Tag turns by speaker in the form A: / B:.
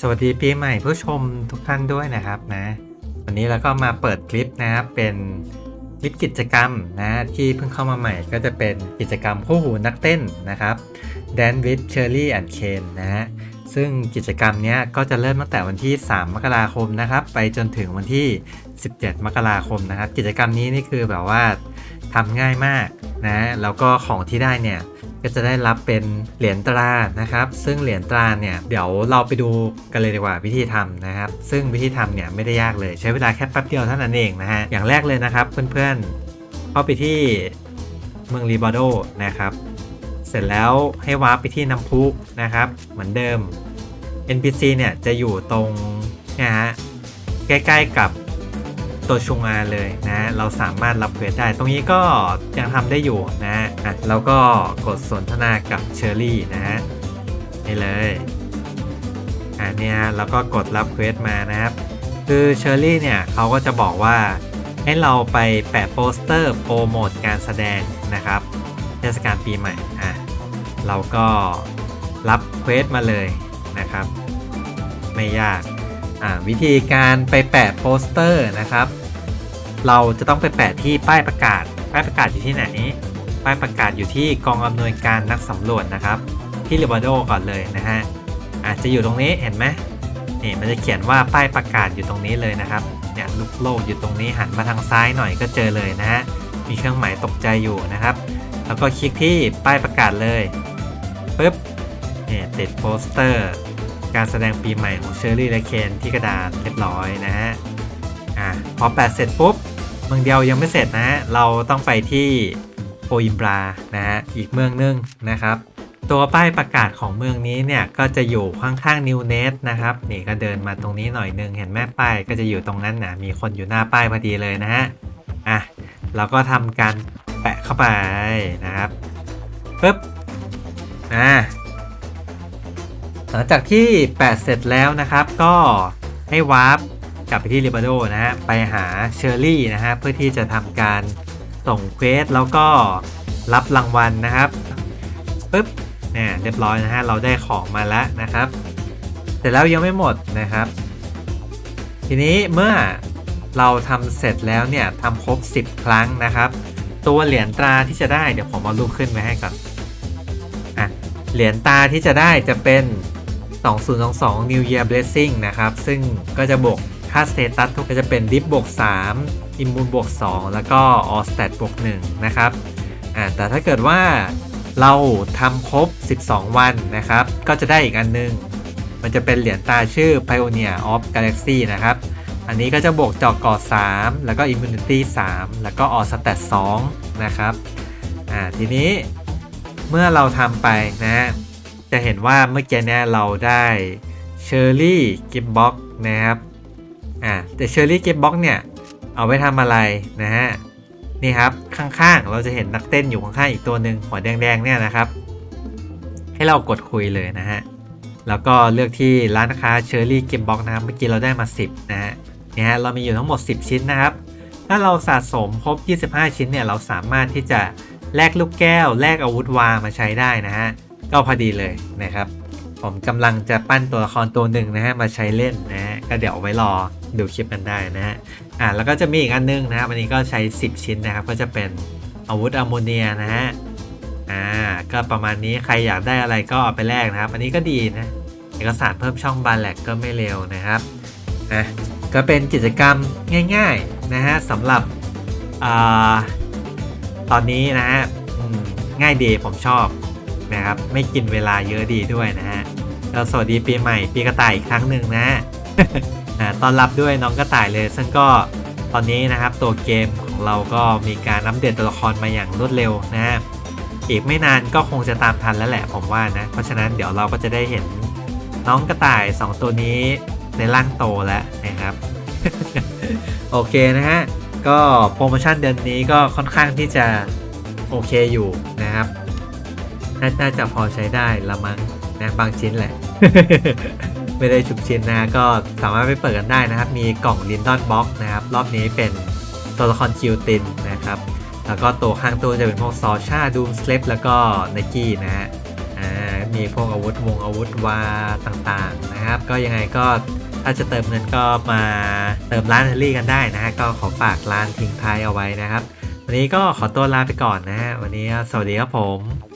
A: สวัสดีปีใหม่ผู้ชมทุกท่านด้วยนะครับนะ วันนี้เราก็มาเปิดคลิปนะครับเป็นคลิปกิจกรรมนะที่เพิ่งเข้ามาใหม่ก็จะเป็นกิจกรรมคู่หูนักเต้นนะครับ Dance with Cherry and Ken นะฮะซึ่งกิจกรรมนี้ก็จะเริ่มตั้งแต่วันที่ 3 มกราคมนะครับ ไปจนถึงวันที่ 17 มกราคมนะครับ กิจกรรมนี้นี่คือแบบว่าทำง่ายมากนะแล้วก็ของที่ได้เนี่ย ก็จะได้รับเป็นเหรียญตรานะครับ ซึ่งเหรียญตราเนี่ยเดี๋ยวเราไปดูกันเลยดีกว่าวิธีทำนะครับ ซึ่งวิธีทำเนี่ยไม่ได้ยากเลยใช้เวลาแค่แป๊บเดียวเท่านั้นเองนะฮะอย่างแรกเลยนะครับเพื่อนๆเข้าไปที่เมืองรีบาโดนะครับเสร็จแล้วให้วาร์ปไปที่น้ำพุนะครับ เหมือนเดิม NPC เนี่ยจะอยู่ตรงนะฮะใกล้ๆกับ ตัวชุงอาเลยนะ เราสามารถรับเควสได้ ตรงนี้ก็ยังทำได้อยู่นะอะแล้วก็กดสนทนากับเชอรี่นะนี่เลยอะเนี่ยฮะแล้วก็กดรับเควสมานะครับ คือเชอรี่เนี่ยเขาก็จะบอกว่าให้เราไปแปะโปสเตอร์โปรโมทการแสดงนะครับ เทศกาลปีใหม่อะเราก็รับเควสมาเลยนะครับ ไม่ยาก อ่าวิธีการไปแปะโปสเตอร์นะครับ เราจะต้องไปแปะที่ป้ายประกาศ ป้ายประกาศอยู่ที่ไหน ป้ายประกาศอยู่ที่กองอำนวยการนักสำรวจนะครับ ที่ลิบาโดก่อนเลยนะฮะอาจจะอยู่ตรงนี้เห็นไหมนี่มันจะเขียนว่าป้ายประกาศอยู่ตรงนี้เลยนะครับเนี่ยลูกโลกอยู่ตรงนี้หันมาทางซ้ายหน่อยก็เจอเลยนะฮะมีเครื่องหมายตกใจอยู่นะครับ แล้วก็คลิกที่ป้ายประกาศเลยปุ๊บเนี่ยติดโปสเตอร์ การแสดงปีใหม่ของเชอรี่และเคนที่กระดาษเรียบร้อยนะฮะอะพอแปะเสร็จปุ๊บเมืองเดียวยังไม่เสร็จนะฮะเราต้องไปที่โออิมบรานะฮะอีกเมืองนึงนะครับ ตัวป้ายประกาศของเมืองนี้เนี่ยก็จะอยู่ข้างๆนิวเนสนะครับนี่ก็เดินมาตรงนี้หน่อยนึงเห็นแม่ป้ายก็จะอยู่ตรงนั้นนะมีคนอยู่หน้าป้ายพอดีเลยนะฮะอะเราก็ทำการแปะเข้าไปนะครับปึ๊บอ่า หลังจากที่แปะเสร็จแล้วนะครับ ก็ให้วาร์ปกลับไปที่ริบาโดนะฮะ ไปหาเชอร์รี่นะฮะ เพื่อที่จะทำการส่งเควสแล้วก็รับรางวัลนะครับปึ๊บเนี่ยเรียบร้อยนะฮะ เราได้ของมาแล้วนะครับ แต่แล้วยังไม่หมดนะครับ ทีนี้เมื่อเราทำเสร็จแล้วเนี่ยทำครบ 10 ครั้งนะครับ ตัวเหรียญตราที่จะได้เดี๋ยวผมเอารูปขึ้นไว้ให้ก่อนอะเหรียญตาที่จะได้จะเป็น 2022 New Year Blessing นะครับ ซึ่งก็จะบวกค่าสเตตัสทุกก็จะเป็นดิฟบวก3อิมมูนบวก2แล้วก็ออสแตทบวก1นะครับอ่าแต่ถ้าเกิดว่าเราทำครบ 12 วันนะครับ ก็จะได้อีกอันนึง มันจะเป็นเหรียญตาชื่อ Pioneer of Galaxy นะครับ อันนี้ก็จะบวกจอกกอ3 แล้วก็ Immunity 3 แล้วก็ออสแตท2นะครับอ่าทีนี้เมื่อเราทำไปนะ จะเห็นว่าเมื่อกี้เนี่ยเราได้เชอร์รี่กิฟบ็อกนะครับอ่าแต่เชอร์รี่กิฟบ็อกเนี่ยเอาไว้ทำอะไรนะฮะนี่ครับข้างๆ เราจะเห็นนักเต้นอยู่ข้างๆอีกตัวหนึ่งหัวแดงๆเนี่ยนะครับ ให้เรากดคุยเลยนะฮะแล้วก็เลือกที่ร้านค้าเชอร์รี่กิฟบ็อกนะครับเมื่อกี้เราได้มา 10นะฮะเนี่ยฮะเรามีอยู่ทั้งหมด 10 ชิ้นนะครับถ้าเราสะสมครบ 25 ชิ้นเนี่ยเราสามารถที่จะแลกลูกแก้วแลกอาวุธวามาใช้ได้นะฮะ ก็พอดีเลยนะครับ ผมกำลังจะปั้นตัวละครตัวหนึ่งนะฮะมาใช้เล่นนะฮะก็เดี๋ยวไว้รอดูคลิปกันได้นะฮะอ่าแล้วก็จะมีอีกอันนึงนะครับอันนี้ก็ใช้ 10 ชิ้นนะครับ ก็จะเป็นอาวุธอะโมเนียนะฮะอ่าก็ประมาณนี้ใครอยากได้อะไรก็เอาไปแลกนะครับ อันนี้ก็ดีนะเอกสารเพิ่มช่องบาแลกก็ไม่เร็วนะครับอะก็เป็นกิจกรรมง่ายๆนะฮะสำหรับอ่าตอนนี้นะฮะง่ายดีผมชอบ นะครับ ไม่กินเวลาเยอะดีด้วยนะฮะก็สวัสดีปีใหม่ปีกระต่ายอีกครั้งหนึ่งนะต้อนรับด้วยน้องกระต่ายเลย ซึ่งก็ตอนนี้นะครับตัวเกมของเราก็มีการอัปเดตตัวละครมาอย่างรวดเร็วนะฮะอีกไม่นานก็คงจะตามทันแล้วแหละผมว่านะ เพราะฉะนั้นเดี๋ยวเราก็จะได้เห็นน้องกระต่าย 2 ตัวนี้ในร่างโตแล้วนะครับ โอเคนะฮะ ก็โปรโมชั่นเดือนนี้ก็ค่อนข้างที่จะโอเคอยู่นะครับ น่าจะพอใช้ได้ละมั้งนะบางชิ้นแหละ ไม่ได้ชุกชิ้นนะ ก็สามารถไปเปิดกันได้นะครับ มีกล่องลินดอนบ็อกนะครับ รอบนี้เป็นตัวละครคิวตินนะครับ แล้วก็ตัวข้างตัวจะเป็นพวกซอชาดูมสเลปแล้วก็ไนกี้นะฮะมีพวกอาวุธวงอาวุธวาต่างๆนะครับ ก็ยังไงก็ถ้าจะเติมเงินก็มาเติมร้านเฮลี่กันได้นะฮะก็ขอฝากร้านทิ้งท้ายเอาไว้นะครับ วันนี้ก็ขอตัวลาไปก่อนนะฮะวันนี้สวัสดีครับผม